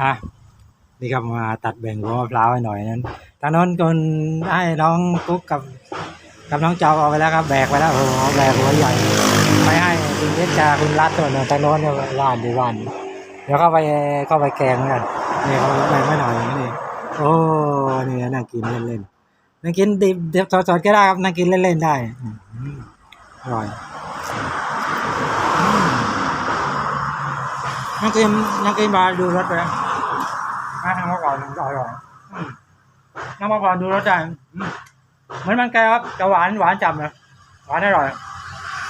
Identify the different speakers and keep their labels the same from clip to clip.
Speaker 1: อะนี่ครับมาตัดแบ่งหัวมะพร้าวให้หน่อยนั้นทางโน้นคนให้น้องกุ๊กกับกับน้องเจ้าเอาไปแล้วครับแบกไปแล้วโอ้โหแบกหัวใหญ่ไปให้คุณเพชรจาคุณรัตตัวนึงทางโน้นเนี่ยว่านดีว่านเดี๋ยวเข้าไปเข้าไปแกงกันนี่เขาแบ่งไม่หน่อยนี่โอ้นี่นั่งกินเล่นๆนั่งกินดิบเดี๋ยวสดๆก็ได้ครับนั่งกินเล่นๆได้อร่อยนั่งกินนั่งกินมาดูรถไป อร่อยนั่งมาก่อนดูรถได้อืมเหมือนมันแกวครับจะหวานหวานจับนะหวานอร่อย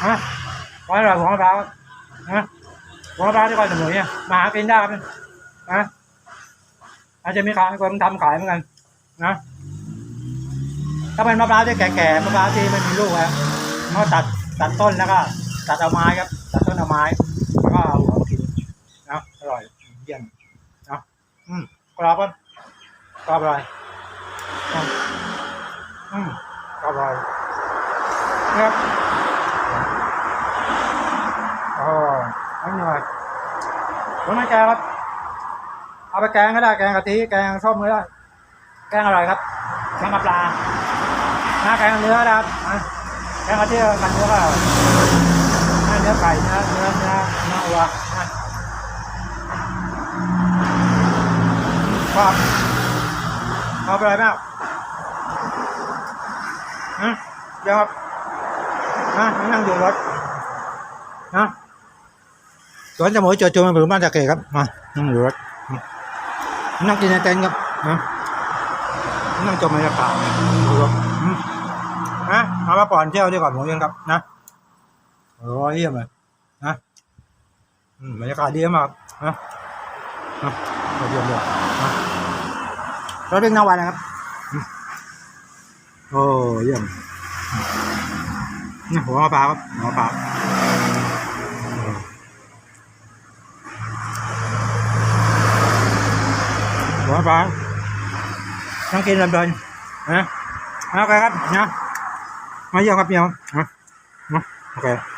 Speaker 1: ฮะหวานอร่อยหัวมะพร้าวนะหัวมะพร้าวที่ก่อนสมุยเนี่ยมาหากินได้ครับนะอาจจะมีขายคนทำขายเหมือนกัน นะถ้าเป็นมะพร้าวที่แก่ๆมะพร้าวที่ไม่มีลูกอะเขาตัดตัดต้นแล้วก็ตัดเอาไม้ครับ ตัดต้นเอาไม้แล้วก็เอาหัวมากินนะอร่อยเยี่ยมนะอืมกรอบครับ กรอบอร่อยอืมอืมกรอบอร่อยนะครับโอ้ไม่หน่อยผมไม่แกงครับ เอาไปแกงก็ได้ แกงกะทิ แกงส้มก็ได้ แกงอร่อยครับแกงกับปลานะแกงเนื้อนะครับนะแกงกะทิกับเนื้อก็อร่อยนะเนื้อไก่เนื้อเนื้อเนื้อเนื้อวัวนะครับ เอาไปเลยแม่นะเดี๋ยวครับนะนั่งอยู่รถนะสวนจมูจดจูนหรือบ้านตะเกครับมานั่งอยู่รถนั่งกินในเต็นท์ครับนะนั่งชมบรรยากาศดูครับอืมนะเอามาก่อนเที่ยวดีกว่าผมยังครับนะโอ้ยเยี่ยมเลยนะอืมบรรยากาศดีมากนะนะเยี่ยมเลยนะ เราเร่งนาวันนะครับอืมโอ้เยี่ยมอืมนี่หัวมะพร้าวครับหัวมะพร้าวหัวปลาต้องกินลำเดินนะโอเคครับนะมาเยี่ยมครับเยี่ยมนะนะโอเคนะ